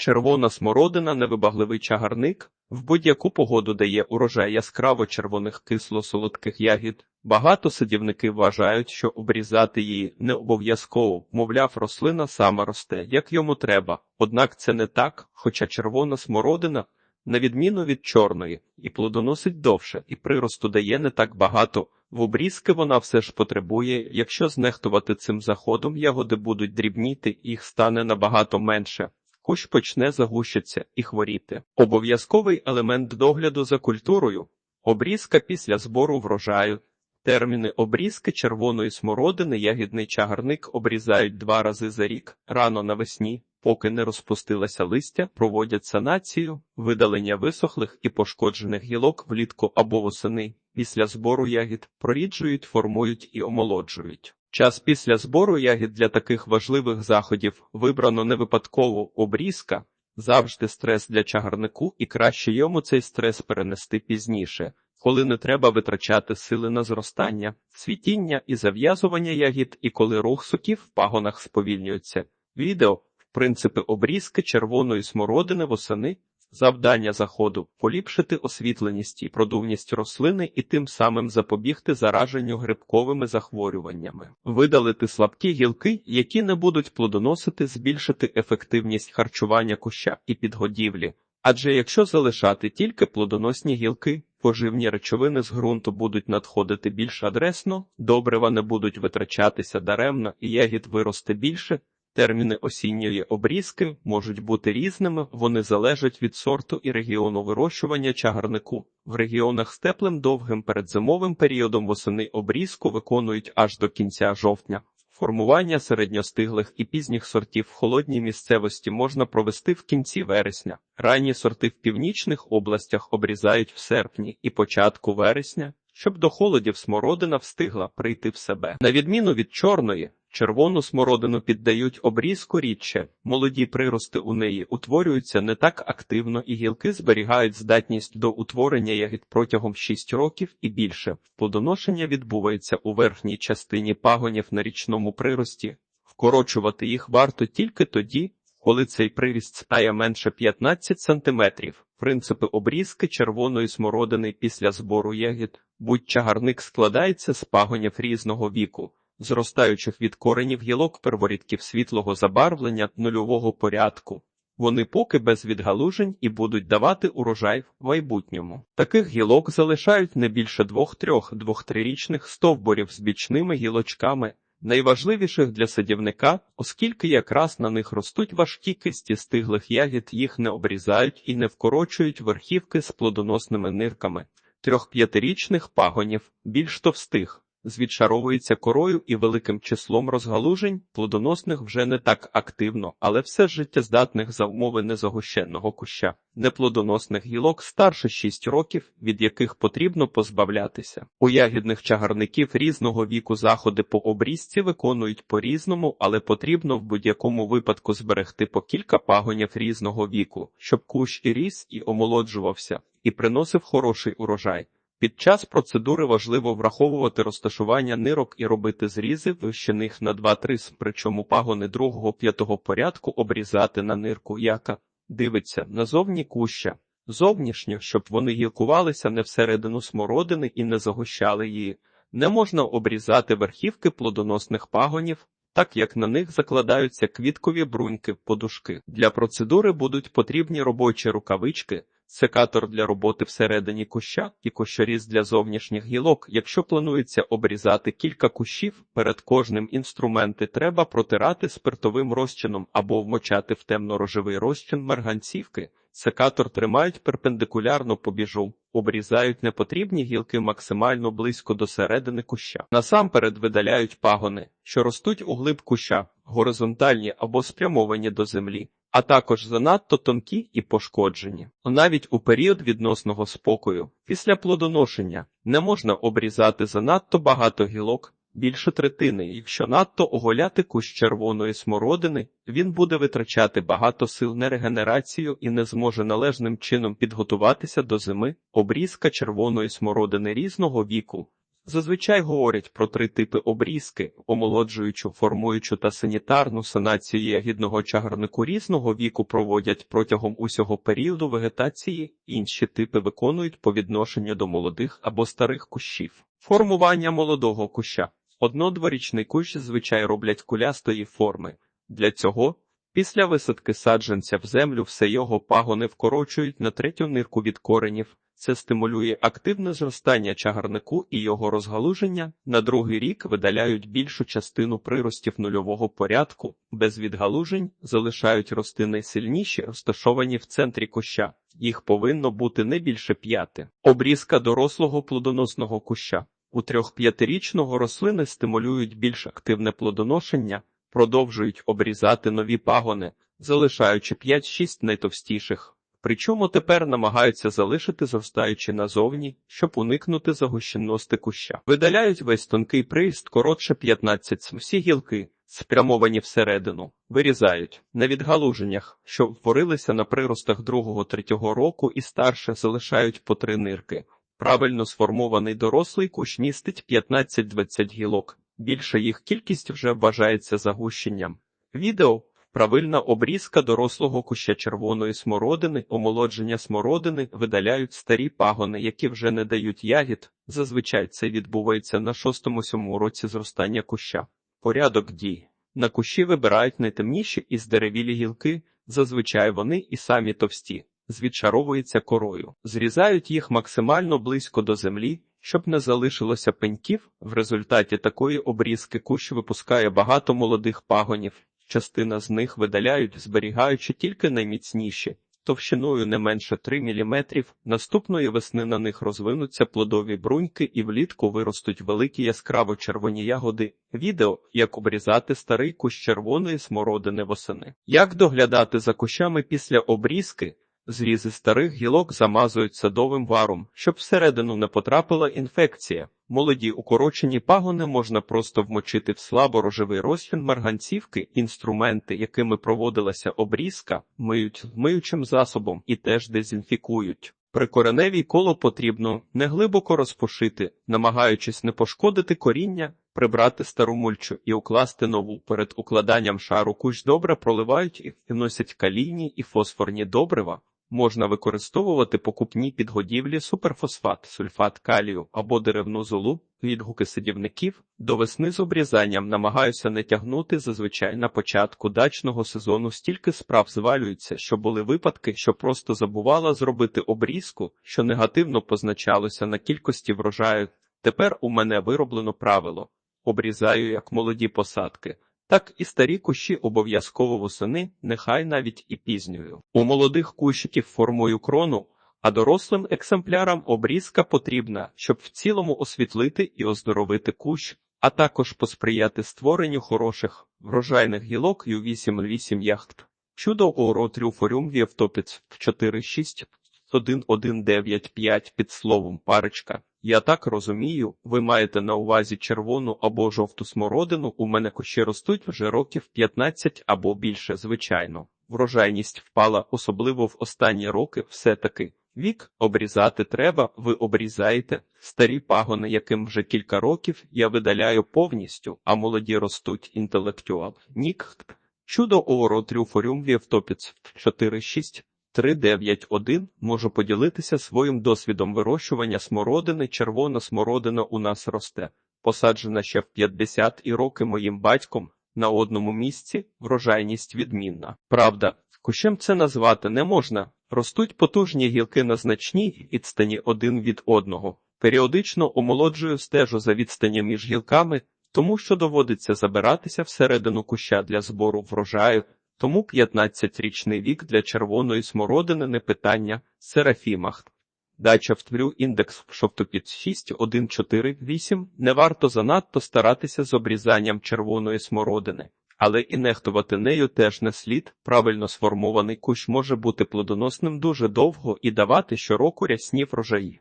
Червона смородина невибагливий чагарник, в будь-яку погоду дає урожай яскраво червоних кисло-солодких ягід. Багато садівники вважають, що обрізати її не обов'язково, мовляв, рослина сама росте, як йому треба. Однак це не так, хоча червона смородина, на відміну від чорної, і плодоносить довше, і приросту дає не так багато. В обрізки вона все ж потребує, якщо знехтувати цим заходом, ягоди будуть дрібніти, їх стане набагато менше. Кущ почне загущитися і хворіти. Обов'язковий елемент догляду за культурою. Обрізка після збору врожаю. Терміни обрізки червоної смородини ягідний чагарник обрізають два рази за рік, рано навесні, поки не розпустилося листя, проводять санацію, видалення висохлих і пошкоджених гілок влітку або восени. Після збору ягід проріджують, формують і омолоджують. Час після збору ягід для таких важливих заходів вибрано не випадково обрізка, завжди стрес для чагарнику, і краще йому цей стрес перенести пізніше, коли не треба витрачати сили на зростання, світіння і зав'язування ягід, і коли рух соків в пагонах сповільнюється. Відео принципи обрізки червоної смородини восени. Завдання заходу поліпшити освітленість і продувність рослини і тим самим запобігти зараженню грибковими захворюваннями, видалити слабкі гілки, які не будуть плодоносити, збільшити ефективність харчування куща і підгодівлі. Адже якщо залишати тільки плодоносні гілки, поживні речовини з ґрунту будуть надходити більш адресно, добрива не будуть витрачатися даремно і ягід виросте більше. Терміни осінньої обрізки можуть бути різними, вони залежать від сорту і регіону вирощування чагарнику. В регіонах з теплим довгим передзимовим періодом восени обрізку виконують аж до кінця жовтня. Формування середньостиглих і пізніх сортів в холодній місцевості можна провести в кінці вересня. Ранні сорти в північних областях обрізають в серпні і початку вересня, щоб до холодів смородина встигла прийти в себе. На відміну від чорної, Червону смородину піддають обрізку рідше, молоді прирости у неї утворюються не так активно, і гілки зберігають здатність до утворення ягід протягом 6 років і більше. Плодоношення відбувається у верхній частині пагонів на річному прирості. Вкорочувати їх варто тільки тоді, коли цей приріст стає менше 15 см. Принципи обрізки червоної смородини після збору ягід. Будь-чагарник складається з пагонів різного віку зростаючих від коренів гілок перворідків світлого забарвлення нульового порядку. Вони поки без відгалужень і будуть давати урожай в майбутньому. Таких гілок залишають не більше двох-трьох двох-трирічних стовбурів з бічними гілочками, найважливіших для садівника, оскільки якраз на них ростуть важкі кисті стиглих ягід, їх не обрізають і не вкорочують верхівки з плодоносними нирками, трьох-п'ятирічних пагонів, більш товстих звідшаровується корою і великим числом розгалужень, плодоносних вже не так активно, але все життєздатних за умови незагущенного куща, неплодоносних гілок старше 6 років, від яких потрібно позбавлятися. У ягідних чагарників різного віку заходи по обрізці виконують по-різному, але потрібно в будь-якому випадку зберегти по кілька пагонів різного віку, щоб кущ і ріс і омолоджувався, і приносив хороший урожай. Під час процедури важливо враховувати розташування нирок і робити зрізи вищених на 2-3, причому пагони другого п'ятого порядку обрізати на нирку, яка дивиться назовні куща, зовнішньо, щоб вони гілкувалися не всередину смородини і не загущали її. Не можна обрізати верхівки плодоносних пагонів, так як на них закладаються квіткові бруньки, подушки. Для процедури будуть потрібні робочі рукавички секатор для роботи всередині куща і кущоріз для зовнішніх гілок. Якщо планується обрізати кілька кущів, перед кожним інструменти треба протирати спиртовим розчином або вмочати в темно-рожевий розчин марганцівки. Секатор тримають перпендикулярно по біжу, обрізають непотрібні гілки максимально близько до середини куща. Насамперед видаляють пагони, що ростуть у глиб куща, горизонтальні або спрямовані до землі а також занадто тонкі і пошкоджені. Навіть у період відносного спокою, після плодоношення, не можна обрізати занадто багато гілок. Більше третини, якщо надто оголяти кущ червоної смородини, він буде витрачати багато сил на регенерацію і не зможе належним чином підготуватися до зими. Обрізка червоної смородини різного віку Зазвичай говорять про три типи обрізки: омолоджуючу, формуючу та санітарну санацію ягідного чагарнику різного віку проводять протягом усього періоду вегетації, інші типи виконують по відношенню до молодих або старих кущів. Формування молодого куща. Одно-дворічний кущ звичай роблять кулястої форми. Для цього після висадки саджанця в землю все його пагони вкорочують на третю нирку від коренів. Це стимулює активне зростання чагарнику і його розгалуження. На другий рік видаляють більшу частину приростів нульового порядку, без відгалужень залишають рости найсильніші, розташовані в центрі куща. Їх повинно бути не більше п'яти. Обрізка дорослого плодоносного куща. У трьох-п'ятирічного рослини стимулюють більш активне плодоношення, продовжують обрізати нові пагони, залишаючи 5-6 найтовстіших. Причому тепер намагаються залишити зростаючи назовні, щоб уникнути загущеності куща. Видаляють весь тонкий приїзд коротше 15 см. Всі гілки, спрямовані всередину, вирізають на відгалуженнях, що втворилися на приростах другого-третього року і старше залишають по три нирки. Правильно сформований дорослий кущ містить 15-20 гілок. Більша їх кількість вже вважається загущенням. Відео Правильна обрізка дорослого куща червоної смородини, омолодження смородини видаляють старі пагони, які вже не дають ягід. Зазвичай це відбувається на шостому-сьомому році зростання куща. Порядок дій. На кущі вибирають найтемніші і здеревілі гілки, зазвичай вони і самі товсті, звідчаровуються корою, зрізають їх максимально близько до землі, щоб не залишилося пеньків. В результаті такої обрізки кущ випускає багато молодих пагонів. Частина з них видаляють, зберігаючи тільки найміцніші, товщиною не менше 3 мм. Наступної весни на них розвинуться плодові бруньки і влітку виростуть великі яскраво червоні ягоди. Відео як обрізати старий кущ червоної смородини восени. Як доглядати за кущами після обрізки? Зрізи старих гілок замазують садовим варом, щоб всередину не потрапила інфекція. Молоді укорочені пагони можна просто вмочити в слаборожевий розчин марганцівки, інструменти, якими проводилася обрізка, миють миючим засобом і теж дезінфікують. Прикореневій коло потрібно неглибоко розпушити, намагаючись не пошкодити коріння, прибрати стару мульчу і укласти нову. Перед укладанням шару кущ добре проливають і вносять калійні і фосфорні добрива. Можна використовувати покупні підгодівлі суперфосфат, сульфат калію або деревну золу. Відгуки садівників до весни з обрізанням намагаюся не тягнути зазвичай на початку дачного сезону стільки справ звалюється, що були випадки, що просто забувала зробити обрізку, що негативно позначалося на кількості врожаю. Тепер у мене вироблено правило обрізаю як молоді посадки. Так і старі кущі обов'язково восени, нехай навіть і пізньою. У молодих кущиків формую крону, а дорослим екземплярам обрізка потрібна, щоб в цілому освітлити і оздоровити кущ, а також посприяти створенню хороших врожайних гілок Ю8-8 яхт. Чудо оро трюфорюм вівтопіц 4-6 1195 під словом парочка. Я так розумію, ви маєте на увазі червону або жовту смородину. У мене кущі ростуть вже років 15 або більше, звичайно. Врожайність впала, особливо в останні роки, все-таки. Вік обрізати треба, ви обрізаєте. Старі пагони, яким вже кілька років, я видаляю повністю, а молоді ростуть інтелектуал. Нік. Чудо оро трюфорюм вівтопіц 4-6 391 можу поділитися своїм досвідом вирощування смородини. Червона смородина у нас росте, посаджена ще в 50 і роки моїм батьком на одному місці, врожайність відмінна. Правда, кущем це назвати не можна. Ростуть потужні гілки на значній відстані один від одного. Періодично омолоджую стежу за відстані між гілками, тому що доводиться забиратися всередину куща для збору врожаю. Тому 15-річний вік для червоної смородини не питання Серафімах. Дача втворю індекс шовтопід 6148. Не варто занадто старатися з обрізанням червоної смородини, але і нехтувати нею теж не слід. Правильно сформований кущ може бути плодоносним дуже довго і давати щороку рясні врожаї.